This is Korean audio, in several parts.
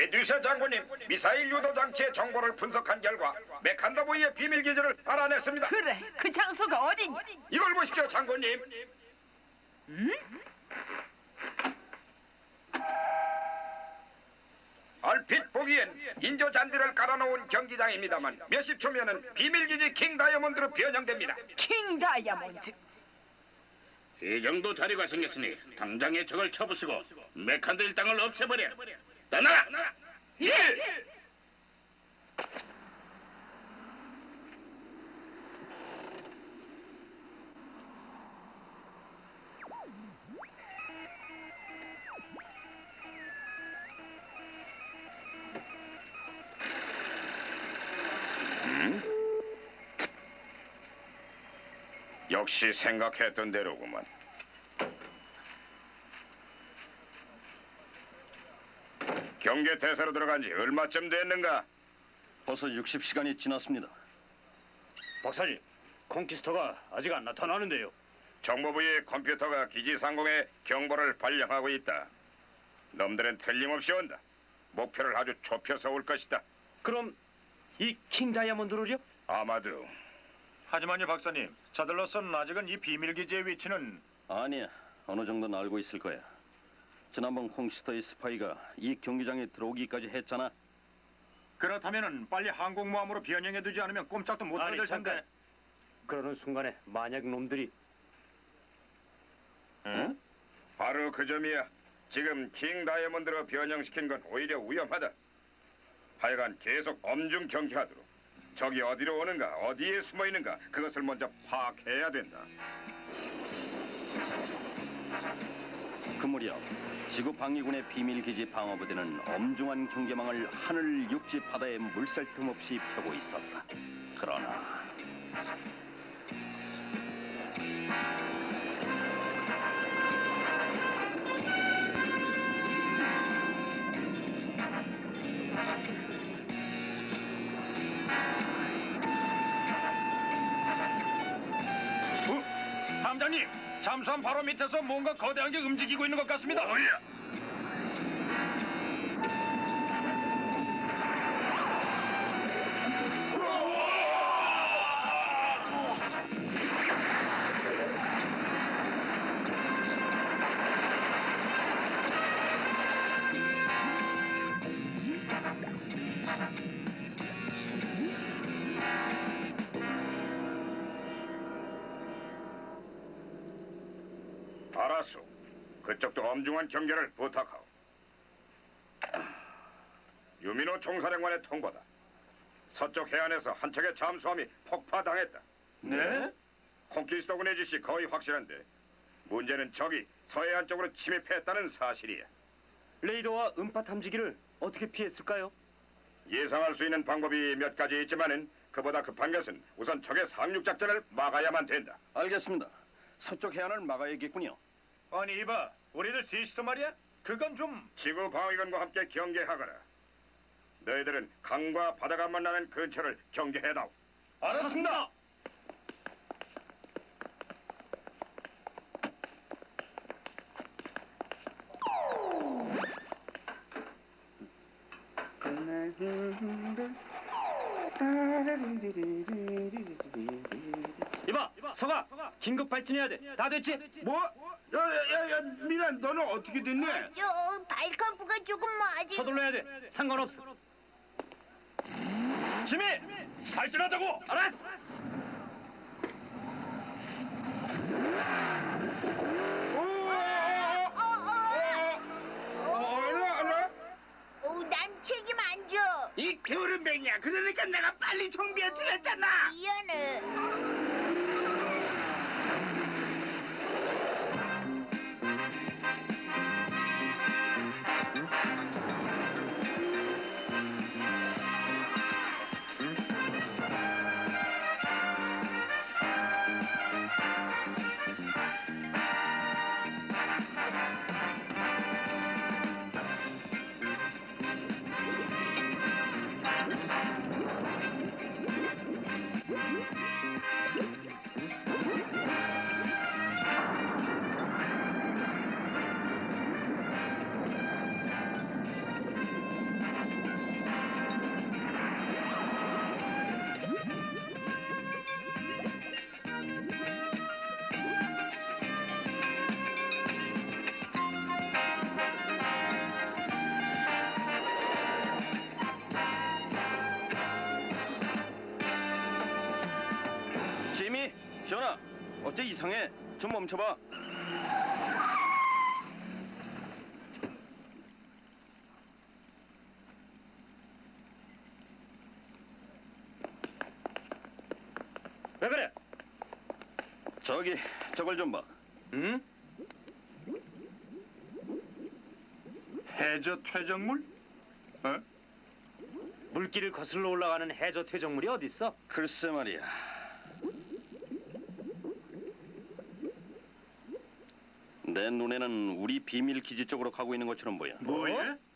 메두사 장군님, 미사일 유도 장치의 정보를 분석한 결과 메칸더보이의 비밀 기지를 알아냈습니다. 그래, 그 장소가 어디니? 이걸 보십시오, 장군님. 얼핏 보기엔 인조 잔디를 깔아놓은 경기장입니다만 몇십 초면은 비밀 기지 킹 다이아몬드로 변형됩니다. 킹 다이아몬드. 이 정도 자리가 생겼으니 당장에 적을 쳐부수고 메칸드 일당을 없애버려. 떠나라. 예! 역시 생각했던 대로구만. 경계 대사로 들어간 지 얼마쯤 됐는가? 벌써 60시간이 지났습니다. 박사님, 콩키스터가 아직 안 나타나는데요. 정보부의 컴퓨터가 기지 상공에 경보를 발령하고 있다. 놈들은 틀림없이 온다. 목표를 아주 좁혀서 올 것이다. 그럼 이 킹 다이아몬드를요? 아마도 하지만요 박사님 저들로서는 아직은 이 비밀 기지의 위치는 아니야, 어느 정도는 알고 있을 거야. 지난번 콩시스터의 스파이가 이 경기장에 들어오기까지 했잖아. 그렇다면은 빨리 항공모함으로 변형해두지 않으면 꼼짝도 못하게 될 텐데. 그러는 순간에 만약 놈들이 응? 바로 그 점이야. 지금 킹 다이아몬드로 변형시킨 건 오히려 위험하다. 하여간 계속 엄중 경계하도록. 적이 어디로 오는가, 어디에 숨어 있는가 그것을 먼저 파악해야 된다. 그 무렵 지구 방위군의 비밀 기지 방어부대는 엄중한 경계망을 하늘, 육지, 바다에 물살 틈 없이 펴고 있었다. 그러나 잠수함 바로 밑에서 뭔가 거대한 게 움직이고 있는 것 같습니다 뭐야? 엄중한 경계를 부탁하오. 유민호 총사령관의 통보다. 서쪽 해안에서 한 척의 잠수함이 폭파당했다. 네? 콩키스토군의 지시 거의 확실한데 문제는 적이 서해안 쪽으로 침입했다는 사실이야. 레이더와 음파 탐지기를 어떻게 피했을까요? 예상할 수 있는 방법이 몇 가지 있지만은 그보다 급한 것은 우선 적의 상륙 작전을 막아야만 된다. 알겠습니다. 서쪽 해안을 막아야겠군요. 아니 이봐 우리들 셋이서 말이야 그건 좀 지구 방위군과 함께 경계하거라. 너희들은 강과 바다가 만나는 근처를 경계해다오. 알았습니다 이봐, 서가, 긴급 발진해야 돼. 다 됐지? 뭐? 야 야야 미란 너는 어떻게 됐니? 저 발칸부가 조금 아직 서둘러야 돼. 상관없어. 지미 발진하자고 알았어. 어, 게으름뱅이야. 그러니까 내가 빨리 정비해 드렸잖아. 미안해. 전화. 어째 이상해? 좀 멈춰봐. 왜 그래? 저기 저걸 좀 봐. 응? 해저 퇴적물? 어? 물길을 거슬러 올라가는 해저 퇴적물이 어디 있어? 글쎄 말이야. 내 눈에는 우리 비밀 기지 쪽으로 가고 있는 것처럼 보여. 뭐야? 콩키스터야.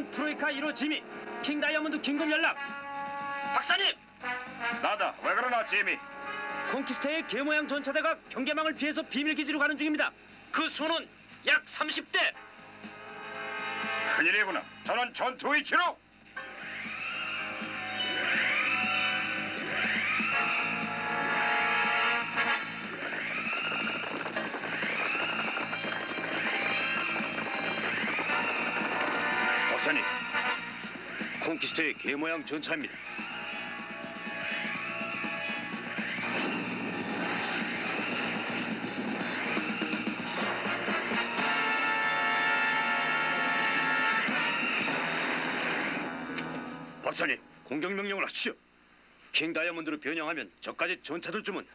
여기는 트로이카 1호 지미 킹 다이아몬드 긴급 연락 박사님 나다. 왜 그러나 지미? 콩키스터의 개 모양 전차대가 경계망을 피해서 비밀 기지로 가는 중입니다. 그 수는 약 30대. 큰일이구나. 저는 전투 위치로. 박사님, 콩키스터의 개 모양 전차입니다. 박사님, 공격 명령을 하시죠. 킹 다이아몬드로 변형하면 저까지 전차들 주문.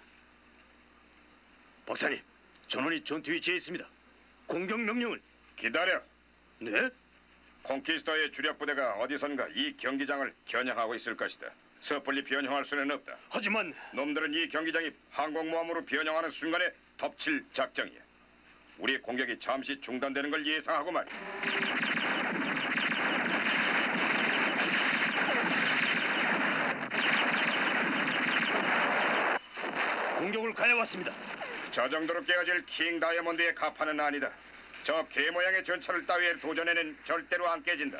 박사님, 전원이 전투 위치에 있습니다. 공격 명령을. 기다려. 네? 콩키스터의 주력 부대가 어디선가 이 경기장을 겨냥하고 있을 것이다. 섣불리 변형할 수는 없다. 하지만 놈들은 이 경기장이 항공모함으로 변형하는 순간에 덮칠 작정이야. 우리 공격이 잠시 중단되는 걸 예상하고 말이야. 공격을 가해왔습니다. 저 정도로 깨어질 킹 다이아몬드의 가판은 아니다. 저 개 모양의 전차를 따위에 도전에는 절대로 안 깨진다.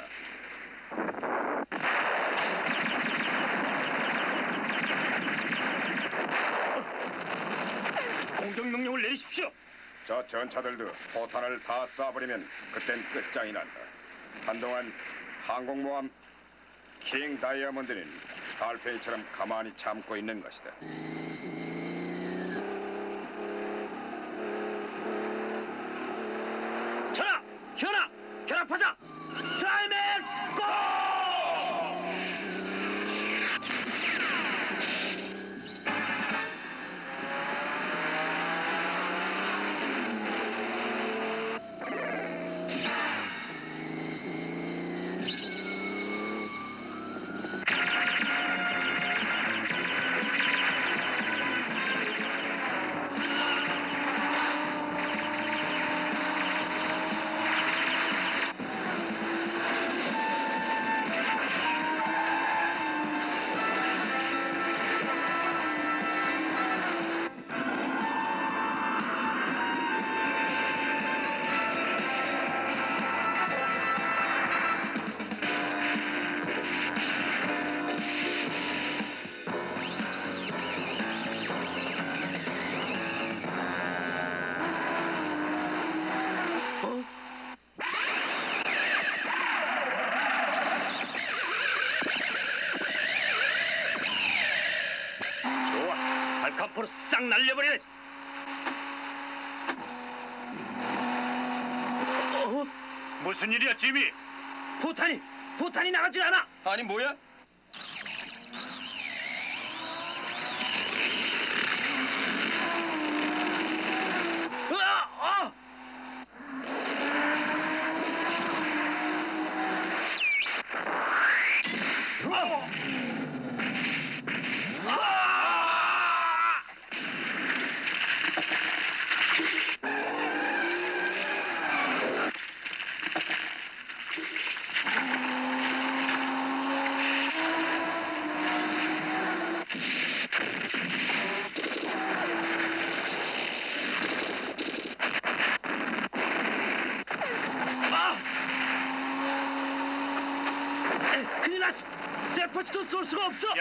공격 명령을 내리십시오. 저 전차들도 포탄을 다 쏴버리면 그땐 끝장이 난다. 한동안 항공모함 킹 다이아몬드는 달팽이처럼 가만히 참고 있는 것이다. 전하! 현아! 결합하자! 날려버리네. 어? 무슨 일이야, 지미? 포탄이 포탄이 나가질 않아. 아니 뭐야? 으아! 아!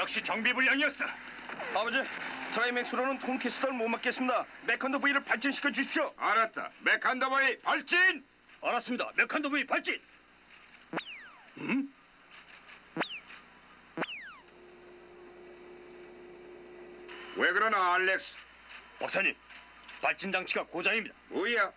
역시 정비불량이었어. 아버지, 트라이맥스로는 콘키스터를 못 막겠습니다. 메컨더 V를 발전시켜 주십시오. 알았다. 메칸더바이 발진. 알았습니다. 메칸더 V 발진! 왜 그러나 알렉스? 박사님, 발진 장치가 고장입니다. 뭐야?